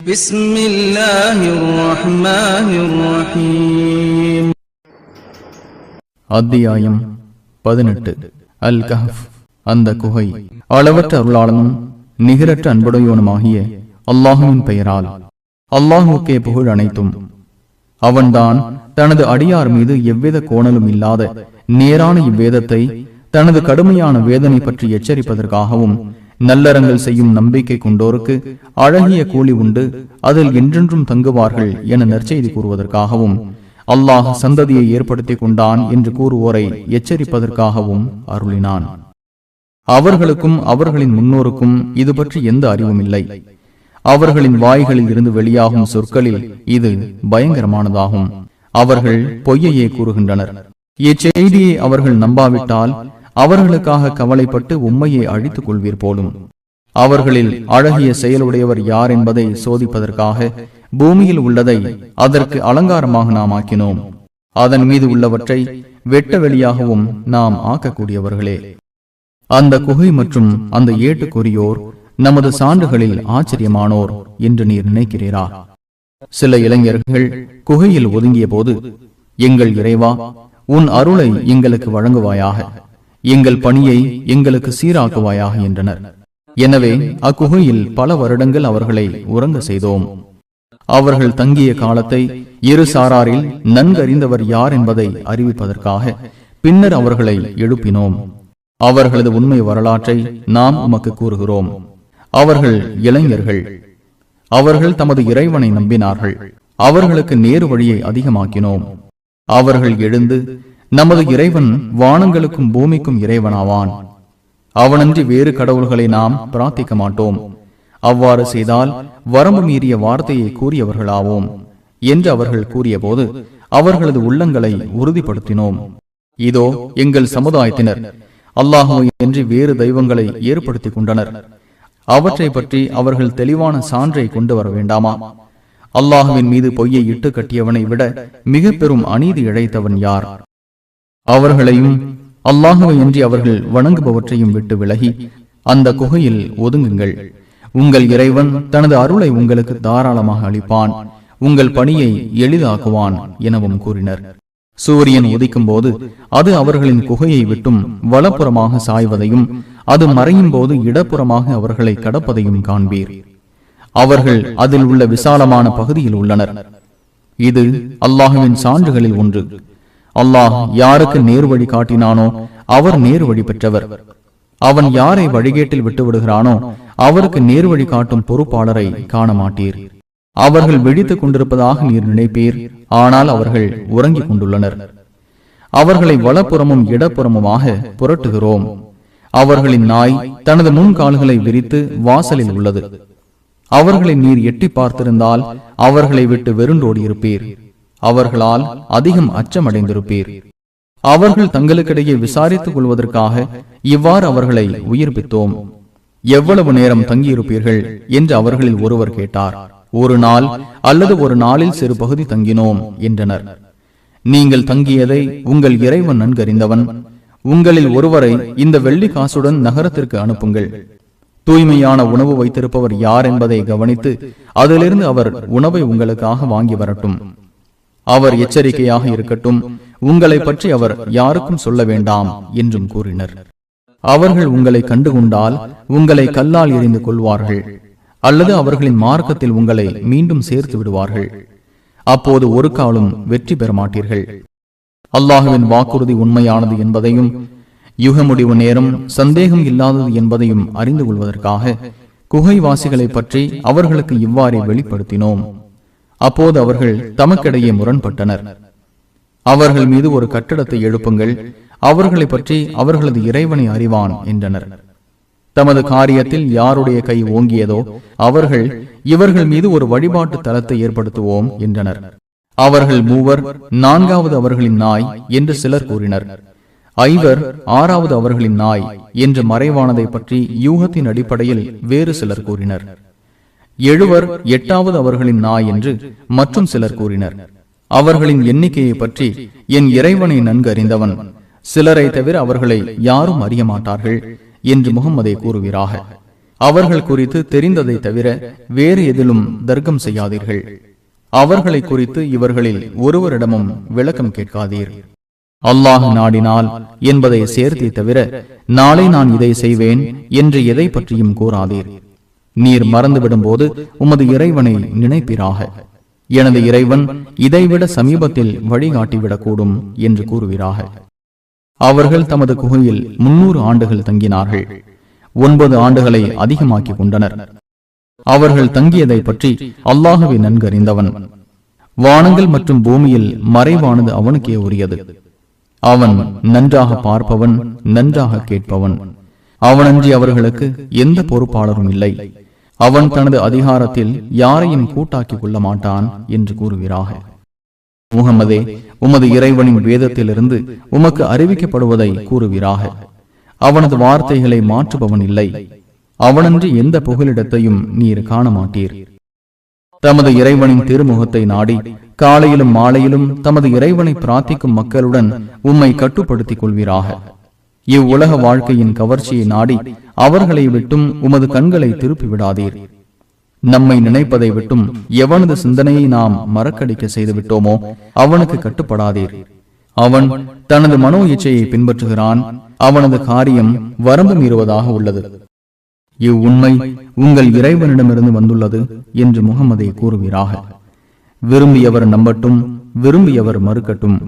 بسم الله الرحمن الرحيم அத்தியாயம் பதினெட்டு அல் கஹஃப் அந்த குகை அளவற்ற அருளாளனும் நிகரற்ற அன்புடையோனுமாகிய அல்லாஹுவின் பெயரால் அல்லாஹுக்கே புகழ் அனைத்தும் அவன்தான் தனது அடியார் மீது எவ்வித கோணலும் இல்லாத நேரான இவ்வேதத்தை தனது கடுமையான வேதனை பற்றி எச்சரிப்பதற்காகவும் நல்லறங்கள் செய்யும் நம்பிக்கை கொண்டோருக்கு அழகிய கூலி உண்டு அதில் என்றென்றும் தங்குவார்கள் என நற்செய்தி கூறுவதற்காகவும் அல்லாஹ் சந்ததியை ஏற்படுத்தி கொண்டான் என்று கூறுவோரை எச்சரிப்பதற்காகவும் அருளினான். அவர்களுக்கும் அவர்களின் முன்னோருக்கும் இது பற்றி எந்த அறிவும் இல்லை. அவர்களின் வாய்களில் இருந்து வெளியாகும் சொற்களில் இது பயங்கரமானதாகும். அவர்கள் பொய்யையே கூறுகின்றனர். இச்செய்தியை அவர்கள் நம்பாவிட்டால் அவர்களுக்காக கவலைப்பட்டு உண்மையை அழித்துக் கொள்வீர் போலும். அவர்களில் அழகிய செயலுடையவர் யார் என்பதை சோதிப்பதற்காக பூமியில் உள்ளதை அதற்கு அலங்காரமாக நாம் ஆக்கினோம். அதன் மீது உள்ளவற்றை வெட்ட வெளியாகவும் நாம் ஆக்கக்கூடியவர்களே. அந்த குகை மற்றும் அந்த ஏட்டுக்குரியோர் நமது சான்றுகளில் ஆச்சரியமானோர் என்று நீர் நினைக்கிறீரா? சில இளைஞர்கள் குகையில் ஒதுங்கிய போது எங்கள் இறைவா உன் அருளை எங்களுக்கு வழங்குவாயாக. எங்கள் பணியை எங்களுக்கு சீராக்குவாயாக என்றனர். எனவே அக்குகையில் பல வருடங்கள் அவர்களை உறங்க செய்தோம். அவர்கள் தங்கிய காலத்தை இரு சாராரில் நன்கறிந்தவர் யார் என்பதை அறிவிப்பதற்காக பின்னர் அவர்களை எழுப்பினோம். அவர்களது உண்மை வரலாற்றை நாம் உமக்கு கூறுகிறோம். அவர்கள் இளைஞர்கள். அவர்கள் தமது இறைவனை நம்பினார்கள். அவர்களுக்கு நேரு வழியை அதிகமாக்கினோம். அவர்கள் எழுந்து நமது இறைவன் வானங்களுக்கும் பூமிக்கும் இறைவனாவான். அவனன்றி வேறு கடவுள்களை நாம் பிரார்த்திக்க மாட்டோம். அவ்வாறு செய்தால் வரம்பு மீறிய வார்த்தையை கூறியவர்களாவோம். என்று அவர்கள் கூறியபோது அவர்களது உள்ளங்களை உறுதிப்படுத்தினோம். இதோ எங்கள் சமுதாயத்தினர் அல்லாஹோ என்று வேறு தெய்வங்களை ஏற்படுத்திக் கொண்டனர். அவற்றை பற்றி அவர்கள் தெளிவான சான்றை கொண்டு வர வேண்டாமா? அல்லாஹுவின் மீது பொய்யை இட்டு கட்டியவனை விட மிக பெரும் அநீதி இழைத்தவன் யார்? அவர்களையும் அல்லாஹுவை என்று அவர்கள் வணங்குபவற்றையும் விட்டு விலகி அந்த குகையில் ஒதுங்குங்கள். உங்கள் இறைவன் தனது அருளை உங்களுக்கு தாராளமாக அளிப்பான். உங்கள் பணியை எளிதாக்குவான் எனவும் கூறினர். சூரியன் உதிக்கும் போது அது அவர்களின் குகையை விட்டும் வலப்புறமாக சாய்வதையும் அது மறையும் போது இடப்புறமாக அவர்களை கடப்பதையும் காண்பீர். அவர்கள் அதில் உள்ள விசாலமான பகுதியில் உள்ளனர். இது அல்லாஹுவின் சான்றுகளில் ஒன்று. அல்லாஹ் யாருக்கு நேர் வழி காட்டினானோ அவர் நேர் வழி பெற்றவர். அவன் யாரை வழிகேட்டில் விட்டு விடுகிறானோ அவருக்கு நேர் வழி காட்டும் பொறுப்பாளரை காண மாட்டீர் அவர்கள் விழித்துக் கொண்டிருப்பதாக நீர் நினைப்பீர் ஆனால் அவர்கள் உறங்கிக் கொண்டுள்ளனர். அவர்களை வலப்புறமும் இடப்புறமுமாக புரட்டுகிறோம். அவர்களின் நாய் தனது முன்கால்களை விரித்து வாசலில் உள்ளது. அவர்களை நீர் எட்டி பார்த்திருந்தால் அவர்களை விட்டு வெருண்டோடி இருப்பீர் அவர்களால் அதிகம் அச்சமடைந்திருப்பீர். அவர்கள் தங்களுக்கிடையே விசாரித்துக் கொள்வதற்காக இவ்வாறு அவர்களை உயிர்ப்பித்தோம். எவ்வளவு நேரம் தங்கியிருப்பீர்கள் என்று அவர்களில் ஒருவர் கேட்டார். ஒரு நாள் அல்லது ஒரு நாளில் சிறு பகுதி தங்கினோம் என்றனர். நீங்கள் தங்கியதை உங்கள் இறைவன் நன்கறிந்தவன். உங்களில் ஒருவரை இந்த வெள்ளி காசுடன் நகரத்திற்கு அனுப்புங்கள். தூய்மையான உணவு வைத்திருப்பவர் யார் என்பதை கவனித்து அதிலிருந்து அவர் உணவை உங்களுக்காக வாங்கி வரட்டும். அவர் எச்சரிக்கையாக இருக்கட்டும். உங்களை பற்றி அவர் யாருக்கும் சொல்ல வேண்டாம் என்றும் கூறினர். அவர்கள் உங்களை கண்டுகொண்டால் உங்களை கல்லால் எறிந்து கொள்வார்கள் அல்லது அவர்களின் மார்க்கத்தில் உங்களை மீண்டும் சேர்த்து விடுவார்கள். அப்போது ஒரு காலம் வெற்றி பெற மாட்டீர்கள். அல்லாஹுவின் வாக்குறுதி உண்மையானது என்பதையும் யுக முடிவு நேரம் சந்தேகம் இல்லாதது என்பதையும் அறிந்து கொள்வதற்காக குகைவாசிகளை பற்றி அவர்களுக்கு இவ்வாறே வெளிப்படுத்தினோம். அப்போது அவர்கள் தமக்கிடையே முரண்பட்டனர். அவர்கள் மீது ஒரு கட்டடத்தை எழுப்புங்கள். அவர்களை பற்றி அவர்களது இறைவனை அறிவான் என்றனர். தமது காரியத்தில் யாருடைய கை ஓங்கியதோ அவர்கள் இவர்கள் மீது ஒரு வழிபாட்டு தலத்தை ஏற்படுத்துவோம் என்றனர். அவர்கள் மூவர் நான்காவது அவர்களின் நாய் என்று சிலர் கூறினர். ஐவர் ஆறாவது அவர்களின் நாய் என்று மறைவானதை பற்றி யூகத்தின் அடிப்படையில் வேறு சிலர் கூறினர். எழுவர் எட்டாவது அவர்களின் நாய் என்று மற்றும் சிலர் கூறினர். அவர்களின் எண்ணிக்கையை பற்றி என் இறைவனை நன்கு அறிந்தவன். சிலரை தவிர அவர்களை யாரும் அறிய மாட்டார்கள் என்று முகம்மதை கூறுவீராக. அவர்கள் குறித்து தெரிந்ததை தவிர வேறு எதிலும் தர்க்கம் செய்யாதீர்கள். அவர்களை குறித்து இவர்களில் ஒருவரிடமும் விளக்கம் கேட்காதீர். அல்லாஹ் நாடினால் என்பதை சேர்த்தே தவிர நாளை நான் இதை செய்வேன் என்று எதை பற்றியும் கூறாதீர். நீர் மறந்துவிடும் போது உமது இறைவனை நினைப்பிராக. எனது இறைவன் இதைவிட சமீபத்தில் வழிகாட்டிவிடக்கூடும் என்று கூறுவீராக. அவர்கள் தமது குகையில் முன்னூறு ஆண்டுகள் தங்கினார்கள். ஒன்பது ஆண்டுகளை அதிகமாக்கிக் கொண்டனர். அவர்கள் தங்கியதை பற்றி அல்லாஹவே நன்கறிந்தவன். வானங்கள் மற்றும் பூமியில் மறைவானது அவனுக்கே உரியது. அவன் நன்றாக பார்ப்பவன் நன்றாக கேட்பவன். அவனன்றி அவர்களுக்கு எந்த பொறுப்பாளரும் இல்லை. அவன் தனது அதிகாரத்தில் யாரையும் கூட்டாக்கிக் கொள்ள மாட்டான் என்று கூறுகிறாக முகமதே உமது இறைவனின் வேதத்திலிருந்து உமக்கு அறிவிக்கப்படுவதை கூறுகிறாக அவனது வார்த்தைகளை மாற்றுபவன் இல்லை. அவனன்று எந்த புகலிடத்தையும் நீர் காண மாட்டீர் தமது இறைவனின் திருமுகத்தை நாடி காலையிலும் மாலையிலும் தமது இறைவனை பிரார்த்திக்கும் மக்களுடன் உம்மை கட்டுப்படுத்திக் கொள்வீராக. இவ்வுலக வாழ்க்கையின் கவர்ச்சியை நாடி அவர்களை விட்டும் உமது கண்களை திருப்பி விடாதீர் நம்மை நினைப்பதை விட்டும் எவனது சிந்தனையை நாம் மறக்கடிக்க செய்துவிட்டோமோ அவனுக்கு கட்டுப்படாதீர். அவன் தனது மனோ இச்சையை பின்பற்றுகிறான். அவனது காரியம் வரம்பு மீறுவதாக உள்ளது. இவ்வுண்மை உங்கள் இறைவனிடமிருந்து வந்துள்ளது என்று முகமதை கூறுவீராக. விரும்பியவர் நம்பட்டும் விரும்பியவர் மறுக்கட்டும்.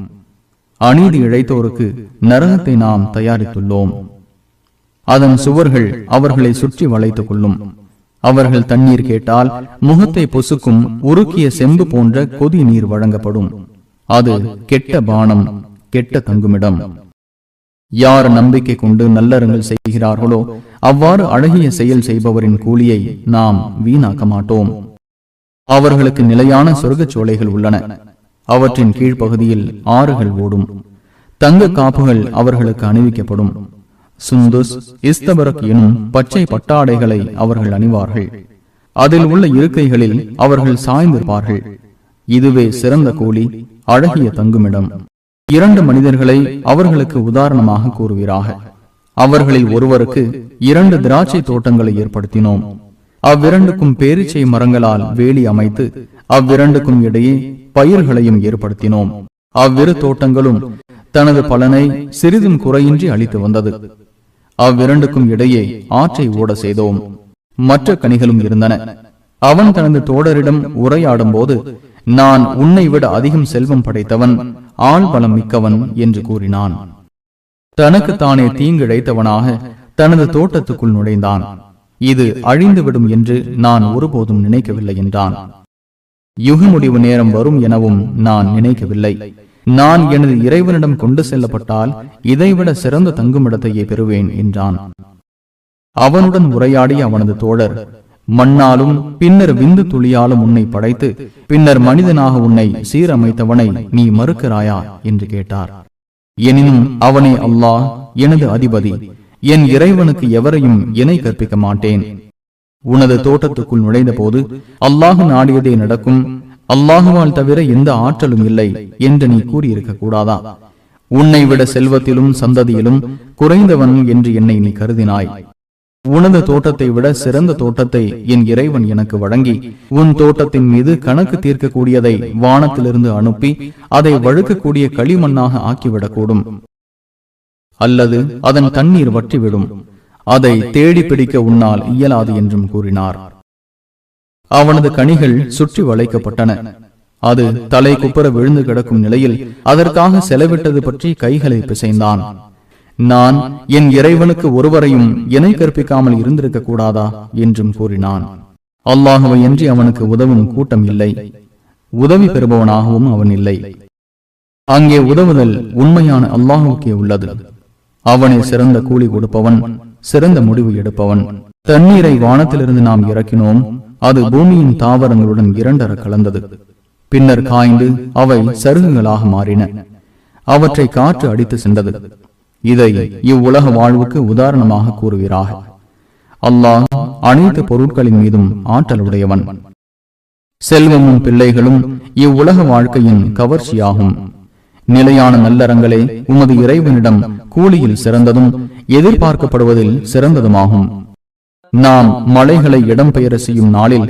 அநீதி இழைத்தோருக்கு நரகத்தை நாம் தயாரித்துள்ளோம். அதன் சுவர்கள் அவர்களை சுற்றி வளைத்துக் கொள்ளும். அவர்கள் தண்ணீர் கேட்டால் முகத்தை பொசுக்கும் உருக்கிய செம்பு போன்ற கொதி நீர் வழங்கப்படும். அது கெட்ட பானம் கெட்ட தங்குமிடம். யார் நம்பிக்கை கொண்டு நல்லறங்கள் செய்கிறார்களோ அவ்வாறு அழகிய செயல் செய்பவரின் கூலியை நாம் வீணாக்க மாட்டோம். அவர்களுக்கு நிலையான சொர்க்கச் சோலைகள் உள்ளன. அவற்றின் கீழ்ப்பகுதியில் ஆறுகள் ஓடும். தங்க காப்புகள் அவர்களுக்கு அணிவிக்கப்படும். சுந்துஸ் இஸ்தபரக் எனும் பச்சை பட்டாடைகளை அவர்கள் அணிவார்கள். அதில் உள்ள இருக்கைகளில் அவர்கள் சாய்ந்திருப்பார்கள். இதுவே சிறந்த கூலி அழகிய தங்குமிடம். இரண்டு மனிதர்களை அவர்களுக்கு உதாரணமாக கூறுகிறாக அவர்களில் ஒருவருக்கு இரண்டு திராட்சை தோட்டங்களை ஏற்படுத்தினோம். அவ்விரண்டுக்கும் பேரிச்சை மரங்களால் வேலி அமைத்து அவ்விரண்டுக்கும் இடையே பயிர்களையும் ஏற்படுத்தினோம். அவ்விரு தோட்டங்களும் தனது பலனை சிறிதும் குறையின்றி அளித்து வந்தது. அவ்விரண்டுக்கும் இடையே ஆற்றை ஓட செய்தோம். மற்ற கனிகளும் இருந்தன. அவன் தனது தோழரிடம் உரையாடும் போது நான் உன்னை விட அதிகம் செல்வம் படைத்தவன் ஆள் பலம் மிக்கவன் என்று கூறினான். தனக்கு தானே தீங்கிழைத்தவனாக தனது தோட்டத்துக்குள் நுழைந்தான். இது அழிந்துவிடும் என்று நான் ஒருபோதும் நினைக்கவில்லை என்றான். யுக முடிவு நேரம் வரும் எனவும் நான் நினைக்கவில்லை. நான் எனது இறைவனிடம் கொண்டு செல்லப்பட்டால் இதைவிட சிறந்த தங்குமிடத்தையே பெறுவேன் என்றான். அவனுடன் உரையாடிய அவனது தோழர் மண்ணாலும் பின்னர் விந்து துளியாலும் உன்னை படைத்து பின்னர் மனிதனாக உன்னை சீரமைத்தவனை நீ மறுக்கிறாயா? என்று கேட்டார். எனினும் அவனே அல்லாஹ் எனது அதிபதி என் இறைவனுக்கு எவரையும் இணை கற்பிக்க மாட்டேன். உனது தோட்டத்துக்குள் நுழைந்த போது அல்லாஹு நாடியதே நடக்கும். அல்லாஹுவால் தவிர எந்த ஆற்றலும் இல்லை என்று நீ கூறியிருக்க கூடாதா? உன்னை விட செல்வத்திலும் சந்ததியிலும் குறைந்தவன் என்று என்னை நீ கருதினாய். உனது தோட்டத்தை விட சிறந்த தோட்டத்தை என் இறைவன் எனக்கு வழங்கி உன் தோட்டத்தின் மீது கணக்கு தீர்க்கக்கூடியதை வானத்திலிருந்து அனுப்பி அதை வழுக்கக்கூடிய களிமண்ணாக ஆக்கிவிடக்கூடும். அல்லது அதன் தண்ணீர் வற்றிவிடும். அதை தேடி பிடிக்க உன்னால் இயலாது என்றும் கூறினார். அவனது கனிகள் சுற்றி வளைக்கப்பட்டன. அது தலை குப்புற விழுந்து கிடக்கும் நிலையில் அதற்காக செலவிட்டது பற்றி கைகளை பிசைந்தான். நான் என் இறைவனுக்கு ஒருவரையும் இணை கற்பிக்காமல் இருந்திருக்க கூடாதா? என்றும் கூறினான். அல்லாஹுவை என்று அவனுக்கு உதவும் கூட்டம் இல்லை. உதவி பெறுபவனாகவும் அவன் இல்லை. அங்கே உதவுதல் உண்மையான அல்லாஹுக்கே உள்ளது. அவனை சிறந்த கூலி கொடுப்பவன். சிறந்த முடிவு எடுப்பவன். தண்ணீரை வானத்திலிருந்து நாம் இறக்கினோம். அது பூமியின் தாவரங்களுடன் இரண்டர கலந்தது. பின்னர் காய்ந்து அவை சருகுகளாக மாறின. அவற்றை காற்று அடித்து சென்றது. இதை இவ்வுலக வாழ்வுக்கு உதாரணமாக கூறுகிறார் அல்லாஹ் அனைத்து பொருட்களின் மீதும் ஆற்றலுடையவன். செல்வமும் பிள்ளைகளும் இவ்வுலக வாழ்க்கையின் கவர்ச்சியாகும். நிலையான நல்லறங்களே உமது இறைவனிடம் கூலியில் சிறந்ததும் எதிர்பார்க்கப்படுவதில் சிறந்ததுமாகும். நாம் மலைகளை இடம்பெயர செய்யும் நாளில்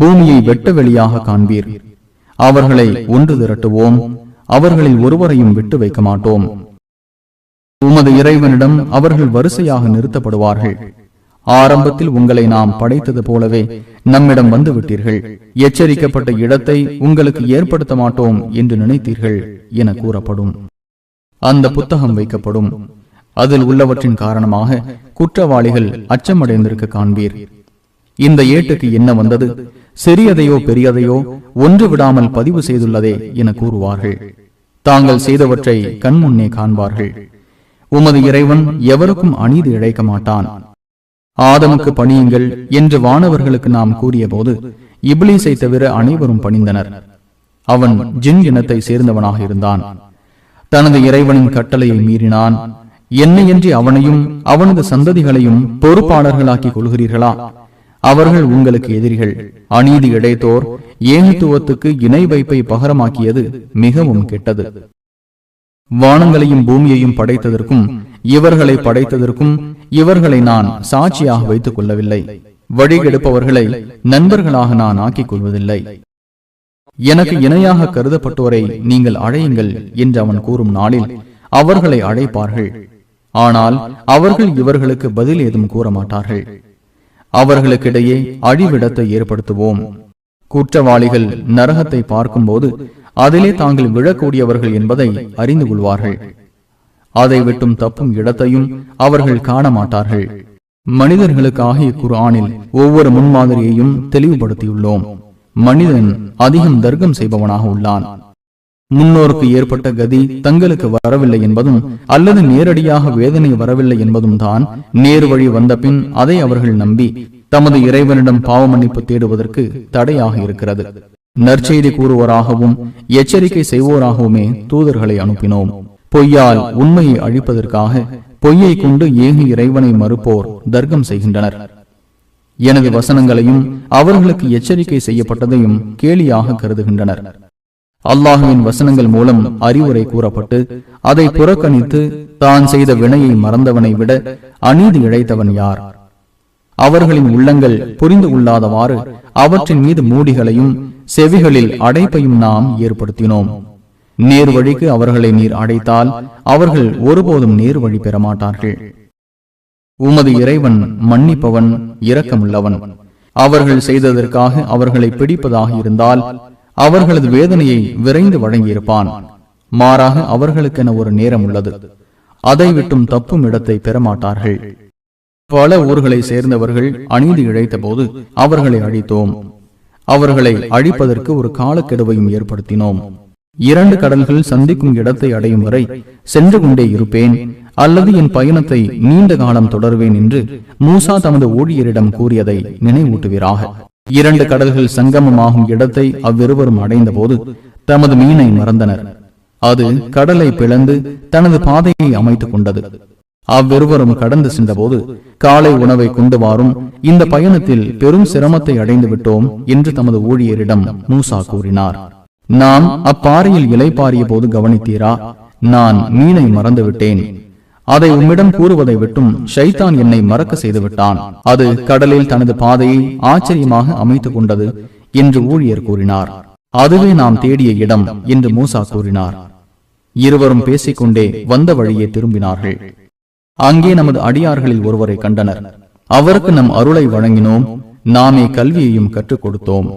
பூமியை வெட்ட வெளியாக காண்பீர். அவர்களை ஒன்று திரட்டுவோம் அவர்களில் ஒருவரையும் விட்டு வைக்க மாட்டோம். உமது இறைவனிடம் அவர்கள் வரிசையாக நிறுத்தப்படுவார்கள். ஆரம்பத்தில் உங்களை நாம் படைத்தது போலவே நம்மிடம் வந்து விட்டீர்கள். எச்சரிக்கப்பட்ட இடத்தை உங்களுக்கு ஏற்படுத்த மாட்டோம் என்று நினைத்தீர்கள் என கூறப்படும். அந்த புத்தகம் வைக்கப்படும். அதில் உள்ளவற்றின் காரணமாக குற்றவாளிகள் அச்சமடைந்திருக்க காண்பீர். இந்த ஏட்டுக்கு என்ன வந்தது? சிறியதையோ பெரியதையோ ஒன்று விடாமல் பதிவு செய்துள்ளதே என கூறுவார்கள். தாங்கள் செய்தவற்றை கண்முன்னே காண்பார்கள். உமது இறைவன் எவருக்கும் அநீதி இழைக்க மாட்டான். ஆதமுக்கு பணியுங்கள் என்று வானவர்களுக்கு நாம் கூறிய போது இப்லீஸை தவிர அனைவரும் பணிந்தனர். அவன் ஜின் இனத்தை சேர்ந்தவனாக இருந்தான். தனது இறைவனின் கட்டளையை மீறினான். என்னையன்றி அவனையும் அவனது சந்ததிகளையும் பொறுப்பாளர்களாக்கிக் கொள்கிறீர்களா? அவர்கள் உங்களுக்கு எதிரிகள். அநீதி இடைத்தோர் ஏகத்துவத்துக்கு இணை வைப்பை பகரமாக்கியது மிகவும் கெட்டது. வானங்களையும் பூமியையும் படைத்ததற்கும் இவர்களை படைத்ததற்கும் இவர்களை நான் சாட்சியாக வைத்துக் கொள்ளவில்லை. வழிகெடுப்பவர்களை நண்பர்களாக நான் ஆக்கிக் கொள்வதில்லை. எனக்கு இணையாக கருதப்பட்டோரை நீங்கள் அழையுங்கள் என்று அவன் கூறும் நாளில் அவர்களை அழைப்பார்கள். ஆனால் அவர்கள் இவர்களுக்கு பதில் ஏதும் கூற மாட்டார்கள் அவர்களுக்கிடையே அழிவிடத்தை ஏற்படுத்துவோம். குற்றவாளிகள் நரகத்தை பார்க்கும்போது அதிலே தாங்கள் விழக்கூடியவர்கள் என்பதை அறிந்து கொள்வார்கள். அதை விட்டும் தப்பும் இடத்தையும் அவர்கள் காண மாட்டார்கள் மனிதர்களுக்காக இக்குரானில் ஒவ்வொரு முன்மாதிரியையும் தெளிவுபடுத்தியுள்ளோம். மனிதன் அதிகம் தர்க்கம் செய்பவனாக உள்ளான். முன்னோருக்கு ஏற்பட்ட கதி தங்களுக்கு வரவில்லை என்பதும் அல்லது நேரடியாக வேதனை வரவில்லை என்பதும் தான் நேர் வழி வந்த பின் அதை அவர்கள் நம்பி தமது இறைவனிடம் பாவ மன்னிப்பு தேடுவதற்கு தடையாக இருக்கிறது. நற்செய்தி கூறுவோராகவும் எச்சரிக்கை செய்வோராகவுமே தூதர்களை அனுப்பினோம். பொய்யால் உண்மையை அழிப்பதற்காக பொய்யை கொண்டு ஏகி இறைவனை மறுப்போர் தர்க்கம் செய்கின்றனர். எனது வசனங்களையும் அவர்களுக்கு எச்சரிக்கை செய்யப்பட்டதையும் கேலியாக கருதுகின்றனர். அல்லாஹுவின் வசனங்கள் மூலம் அறிவுரை கூறப்பட்டு அதை புறக்கணித்து தான் செய்த வினையை மறந்தவனை விட அநீதி இழைத்தவன் யார்? அவர்களின் உள்ளங்கள் புரிந்து கொள்ளாதவாறு அவற்றின் மீது மூடிகளையும் செவிகளில் அடைப்பையும் நாம் ஏற்படுத்தினோம். நேர் வழிக்கு அவர்களை நீர் அடைத்தால் அவர்கள் ஒருபோதும் நேர் வழி பெற மாட்டார்கள். உமது இறைவன் மன்னிப்பவன் இரக்கமுள்ளவன். அவர்கள் செய்ததற்காக அவர்களை பிடிப்பதாக இருந்தால் அவர்களது வேதனையை விரைந்து வழங்கியிருப்பான். மாறாக அவர்களுக்கென ஒரு நேரம் உள்ளது. அதை விட்டும் தப்பும் இடத்தை பெறமாட்டார்கள். பல ஊர்களை சேர்ந்தவர்கள் அநீதி இழைத்த போது அவர்களை அழித்தோம். அவர்களை அழிப்பதற்கு ஒரு காலக்கெடுவையும் ஏற்படுத்தினோம். இரண்டு கடல்கள் சந்திக்கும் இடத்தை அடையும் வரை சென்று கொண்டே இருப்பேன். அல்லது என் பயணத்தை நீண்ட காலம் தொடர்வேன் என்று மூசா தமது ஊழியரிடம் கூறியதை நினைவூட்டுவீராக. இரண்டு கடல்கள் சங்கமமாகும் இடத்தை அவ்விருவரும் அடைந்த போது தமது மீனை மறந்தனர். அது கடலை பிளந்து தனது பாதையை அமைத்துக் கொண்டது. அவ்விருவரும் கடந்து சென்றபோது காலை உணவை கொண்டு வாரும் இந்த பயணத்தில் பெரும் சிரமத்தை அடைந்து விட்டோம் என்று தமது ஊழியரிடம் மூசா கூறினார். நாம் அப்பாறையில் இலைப்பாரிய போது கவனித்தீரா? நான் மீனை மறந்துவிட்டேன். அதை உம்மிடம் கூறுவதை விட்டும் ஷைத்தான் என்னை மறக்க செய்து விட்டான் அது கடலில் தனது பாதையை ஆச்சரியமாக அமைத்துக் கொண்டது என்று ஊழியர் கூறினார். அதுவே நாம் தேடிய இடம் என்று மூசா கூறினார். இருவரும் பேசிக்கொண்டே வந்த வழியே திரும்பினார்கள். அங்கே நமது அடியார்களில் ஒருவரை கண்டனர். அவருக்கு நம் அருளை வழங்கினோம். நாமே கல்வியையும் கற்றுக் கொடுத்தோம்.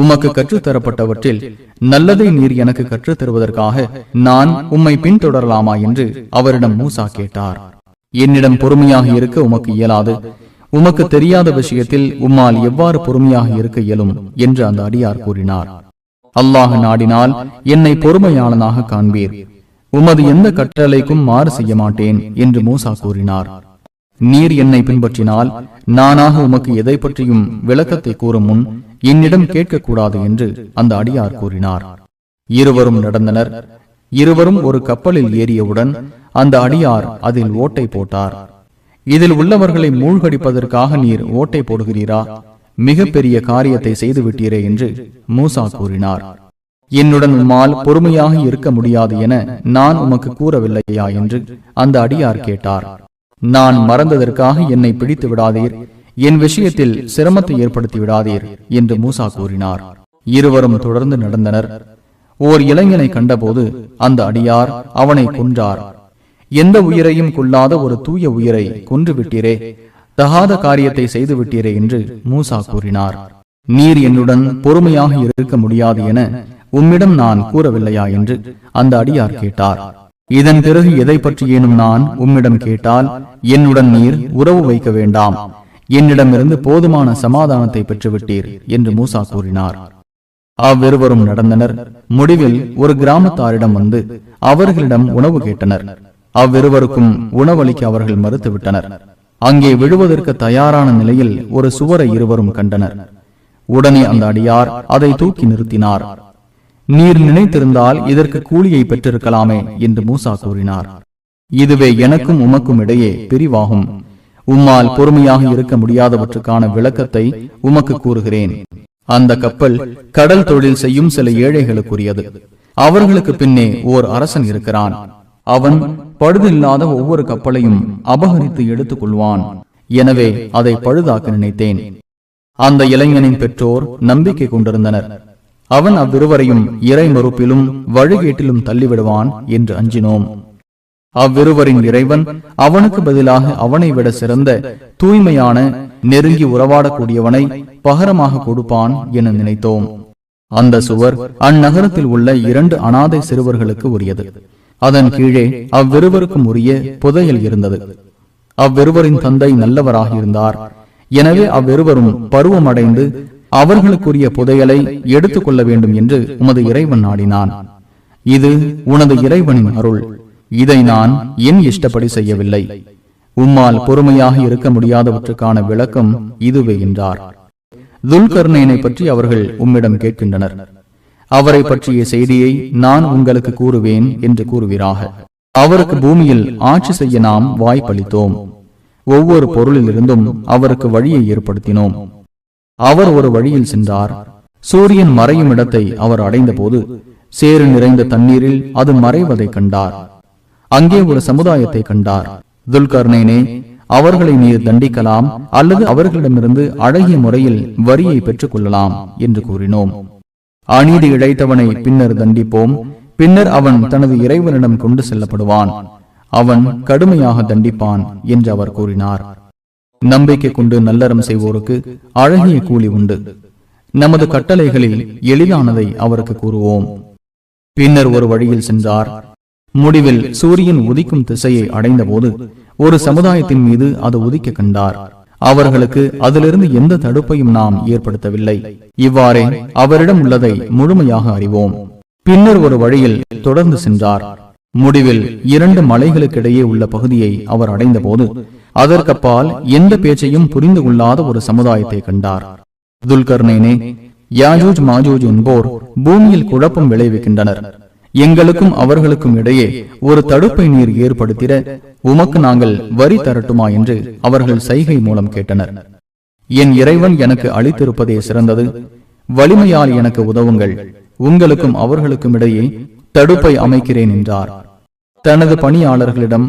உமக்கு கற்றுத்தரப்பட்டவற்றில் நல்லதை நீர் எனக்கு கற்றுத் தருவதற்காக நான் உம்மை பின்தொடரலாமா என்று அவரிடம் மூசா கேட்டார். என்னிடம் பொறுமையாக இருக்க உமக்கு இயலாது. உமக்கு தெரியாத விஷயத்தில் உம்மால் எவ்வாறு பொறுமையாக இருக்க இயலும் என்று அந்த அடியார் கூறினார். அல்லாஹ் நாடினால் என்னை பொறுமையாளனாக காண்பீர். உமது எந்த கட்டளைக்கும் மாறு செய்ய மாட்டேன் என்று மூசா கூறினார். நீர் என்னை பின்பற்றினால் நானாக உமக்கு எதை பற்றியும் விளக்கத்தை கூறும் முன் என்னிடம் கேட்கக்கூடாது என்று அந்த அடியார் கூறினார். இருவரும் நடந்தனர். இருவரும் ஒரு கப்பலில் ஏறியவுடன் அந்த அடியார் அதில் ஓட்டை போட்டார். இதில் உள்ளவர்களை மூழ்கடிப்பதற்காக நீர் ஓட்டை போடுகிறீரா? மிக பெரிய காரியத்தை செய்து விட்டீரே என்று மூசா கூறினார். என்னுடன் உம்மால் பொறுமையாக இருக்க முடியாது என நான் உமக்கு கூறவில்லையா? என்று அந்த அடியார் கேட்டார். நான் மறந்ததற்காக என்னை பிடித்து விடாதீர். என் விஷயத்தில் சிரமத்தை ஏற்படுத்தி விடாதீர் என்று மூசா கூறினார். இருவரும் தொடர்ந்து நடந்தனர். ஓர் இளைஞனை கண்டபோது அந்த அடியார் அவனை கொன்றார். எந்த உயிரையும் கொல்லாத ஒரு தூய உயிரை கொன்று விட்டீரே தகாத காரியத்தை செய்து விட்டீரே என்று மூசா கூறினார். நீர் என்னுடன் பொறுமையாக இருக்க முடியாது என உம்மிடம் நான் கூறவில்லையா என்று அந்த அடியார் கேட்டார். இதன் பிறகு எதை பற்றியேனும் நான் உம்மிடம் கேட்டால் என்னுடன் நீர் உறவு வைக்க வேண்டாம். என்னிடமிருந்து போதுமான சமாதானத்தை பெற்றுவிட்டீர் என்று மூசா கூறினார். அவ்விருவரும் நடந்தனர். முடிவில் ஒரு கிராமத்தாரிடம் வந்து அவர்களிடம் உணவு கேட்டனர். அவ்விருவருக்கும் உணவளிக்க அவர்கள் மறுத்துவிட்டனர். அங்கே விழுவதற்கு தயாரான நிலையில் ஒரு சுவரை இருவரும் கண்டனர். உடனே அந்த அடியார் அதை தூக்கி நிறுத்தினார். நீர் நினைத்திருந்தால் இதற்கு கூலியை பெற்றிருக்கலாமே என்று மூசா கூறினார். இதுவே எனக்கும் உமக்கும் இடையே பிரிவாகும். உம்மால் பொறுமையாக இருக்க முடியாதவற்றுக்கான விளக்கத்தை உமக்கு கூறுகிறேன். அந்த கப்பல் கடல் தொழில் செய்யும் சில ஏழைகளுக்குரியது. அவர்களுக்கு பின்னே ஓர் அரசன் இருக்கிறான். அவன் பழுதில்லாத ஒவ்வொரு கப்பலையும் அபகரித்து எடுத்துக் கொள்வான் எனவே அதை பழுதாக்க நினைத்தேன். அந்த இளைஞனின் பெற்றோர் நம்பிக்கை கொண்டிருந்தனர். அவன் அவ்விருவரையும் இறை மறுப்பிலும் வழிகேட்டிலும் தள்ளிவிடுவான் என்று அஞ்சினோம். அவ்விருவரின் இறைவன் அவனுக்கு பதிலாக அவனை விட சிறந்த தூய்மையான நெருங்கி உறவாடக்கூடியவனை பகரமாக கொடுப்பான் என நினைத்தோம். அந்த சுவர் அந்நகரத்தில் உள்ள இரண்டு அனாதை சிறுவர்களுக்கு உரியது. அதன் கீழே அவ்விருவருக்கும் உரிய புதையல் இருந்தது. அவ்விருவரின் தந்தை நல்லவராக இருந்தார். எனவே அவ்விருவரும் பருவமடைந்து அவர்களுக்குரிய புதையலை எடுத்துக் கொள்ள வேண்டும் என்று உமது இறைவன் நாடினான். இது உனது இறைவனின் அருள். இதை நான் என் இஷ்டப்படி செய்யவில்லை. உம்மால் பொறுமையாக இருக்க முடியாதவற்றுக்கான விளக்கம் இதுவே என்றார். துல்கர்ணயனை பற்றி அவர்கள் உம்மிடம் கேட்கின்றனர். அவரை பற்றிய செய்தியை நான் உங்களுக்கு கூறுவேன் என்று கூறுவீராக. அவருக்கு பூமியில் ஆட்சி செய்ய நாம் வாய்ப்பளித்தோம். ஒவ்வொரு பொருளிலிருந்தும் அவருக்கு வழியை ஏற்படுத்தினோம். அவர் ஒரு வழியில் சென்றார். சூரியன் மறையும் இடத்தை அவர் அடைந்த போது சேறு நிறைந்த தண்ணீரில் அது மறைவதை கண்டார். அங்கே ஒரு சமுதாயத்தை கண்டார். துல்கர்ணேனே அவர்களை நீர் தண்டிக்கலாம் அல்லது அவர்களிடமிருந்து அழகிய முறையில் வரியை பெற்றுக் கொள்ளலாம் என்று கூறினோம். அநீதி இழைத்தவனை பின்னர் தண்டிப்போம். பின்னர் அவன் தனது இறைவனிடம் கொண்டு செல்லப்படுவான். அவன் கடுமையாக தண்டிப்பான் என்று அவர் கூறினார். நம்பிக்கை கொண்டு நல்லறம் செய்வோருக்கு அழகிய கூலி உண்டு. நமது கட்டளைகளில் எளிதானதை அவருக்கு கூறுவோம். பின்னர் ஒரு வழியில் சென்றார். முடிவில் சூரியன் உதிக்கும் திசையை அடைந்தபோது ஒரு சமுதாயத்தின் மீது அது உதிக்க கண்டார். அவர்களுக்கு அதிலிருந்து எந்த தடுப்பையும் நாம் ஏற்படுத்தவில்லை. இவ்வாறே அவரிடம் உள்ளதை முழுமையாக அறிவோம். பின்னர் ஒரு வழியில் தொடர்ந்து சென்றார். முடிவில் இரண்டு மலைகளுக்கிடையே உள்ள பகுதியை அவர் அடைந்தபோது அதற்கப்பால் எந்த பேச்சையும் புரிந்து கொள்ளாத ஒரு சமுதாயத்தை கண்டார். துல்கர்னேனே யாஜூஜ் மாஜூஜ் என்போர் பூமியில் குழப்பம் விளைவிக்கின்றனர். எங்களுக்கும் அவர்களுக்கும் இடையே ஒரு தடுப்பை நீர் ஏற்படுத்திட உமக்கு நாங்கள் வரி தரட்டுமா என்று அவர்கள் சைகை மூலம் கேட்டனர். என் இறைவன் எனக்கு அளித்திருப்பதே சிறந்தது. வலிமையால் எனக்கு உதவுங்கள். உங்களுக்கும் அவர்களுக்கும் இடையே தடுப்பை அமைக்கிறேன் என்றார். தனது பணியாளர்களிடம்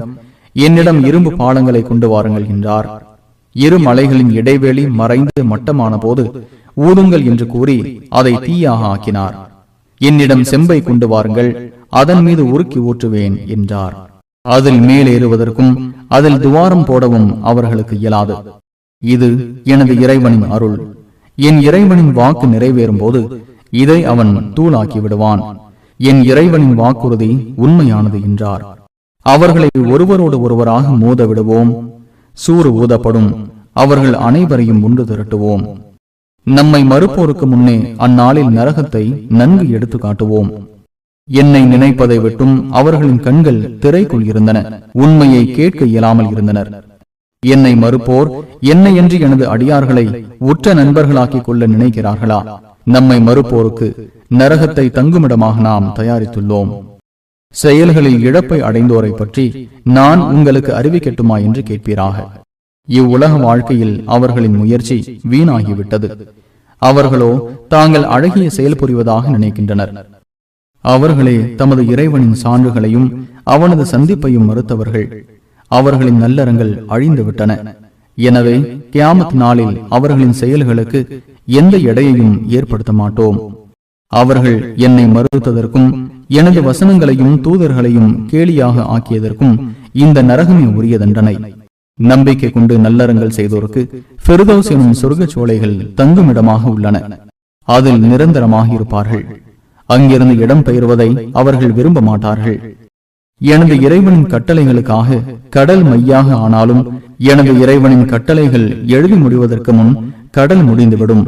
என்னிடம் இரும்பு பாலங்களை கொண்டு வாருங்கள் என்றார். இரு மலைகளின் இடைவெளி மறைந்து மட்டமான போது ஊதுங்கள் என்று கூறி அதை தீயாக ஆக்கினார். என்னிடம் செம்பை கொண்டு வாருங்கள் அதன் மீது உருக்கி ஊற்றுவேன் என்றார். அதில் மேலேறுவதற்கும் அதில் துவாரம் போடவும் அவர்களுக்கு இயலாது. இது எனது இறைவனின் அருள். என் இறைவனின் வாக்கு நிறைவேறும் போது இதை அவன் தூளாக்கி விடுவான். என் இறைவனின் வாக்குறுதி உண்மையானது என்றார். அவர்களை ஒருவரோடு ஒருவராக மோத விடுவோம் சூறு ஊதப்படும். அவர்கள் அனைவரையும் உண்டு திரட்டுவோம். நம்மை மறுப்போருக்கு முன்னே அந்நாளில் நரகத்தை நன்கு எடுத்து காட்டுவோம். என்னை நினைப்பதை விட்டும் அவர்களின் கண்கள் திரைக்குள் இருந்தன. உண்மையை கேட்க இயலாமல் இருந்தனர். என்னை மறுப்போர் என்னை என்று எனது அடியார்களை உற்ற நண்பர்களாக்கிக் கொள்ள நினைக்கிறார்களா? நம்மை மறுப்போருக்கு நரகத்தை தங்குமிடமாக நாம் தயாரித்துள்ளோம். செயல்களில் இழப்பை அடைந்தோரை பற்றி நான் உங்களுக்கு அறிவிக்கட்டுமா என்று கேட்பீராக. இவ்வுலக வாழ்க்கையில் அவர்களின் முயற்சி வீணாகிவிட்டது. அவர்களோ தாங்கள் அழகிய செயல் புரிவதாக நினைக்கின்றனர். அவர்களே தமது இறைவனின் சான்றுகளையும் அவனது சந்திப்பையும் மறுத்தவர்கள். அவர்களின் நல்லறங்கள் அழிந்து விட்டன எனவே கியாமத் நாளில் அவர்களின் செயல்களுக்கு எந்த எடையையும் ஏற்படுத்த மாட்டோம். அவர்கள் என்னை மறுத்ததற்கும் எனது வசனங்களையும் தூதர்களையும் கேலியாக ஆக்கியதற்கும் இந்த நரகமே உரிய தண்டனை நம்பிக்கை கொண்டு நல்லறங்கள் செய்தோருக்கு பெருதோஸ் எனும் சொர்க்கச் சோலைகள் தங்குமிடமாக உள்ளன. அதில் நிரந்தரமாக இருப்பார்கள். அங்கிருந்து இடம் பெயர்வதை அவர்கள் விரும்ப மாட்டார்கள். எனது இறைவனின் கட்டளைகளுக்காக கடல் மையாக ஆனாலும் எனது இறைவனின் கட்டளைகள் எழுதி முடிவதற்கு முன் கடல் முடிந்துவிடும்.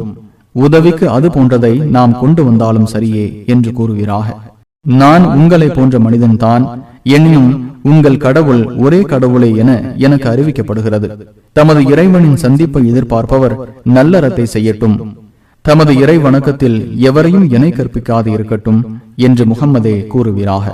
உதவிக்கு அது போன்றதை நாம் கொண்டு வந்தாலும் சரியே என்று கூறுகிறாக நான் உங்களை போன்ற மனிதன்தான் எனினும் உங்கள் கடவுள் ஒரே கடவுளே என எனக்கு அறிவிக்கப்படுகிறது. தமது இறைவனின் சந்திப்பை எதிர்பார்ப்பவர் நல்லறத்தை செய்யட்டும். தமது இறை வணக்கத்தில் எவரையும் இணை கற்பிக்காது இருக்கட்டும் என்று முகம்மதே கூறுவீராக.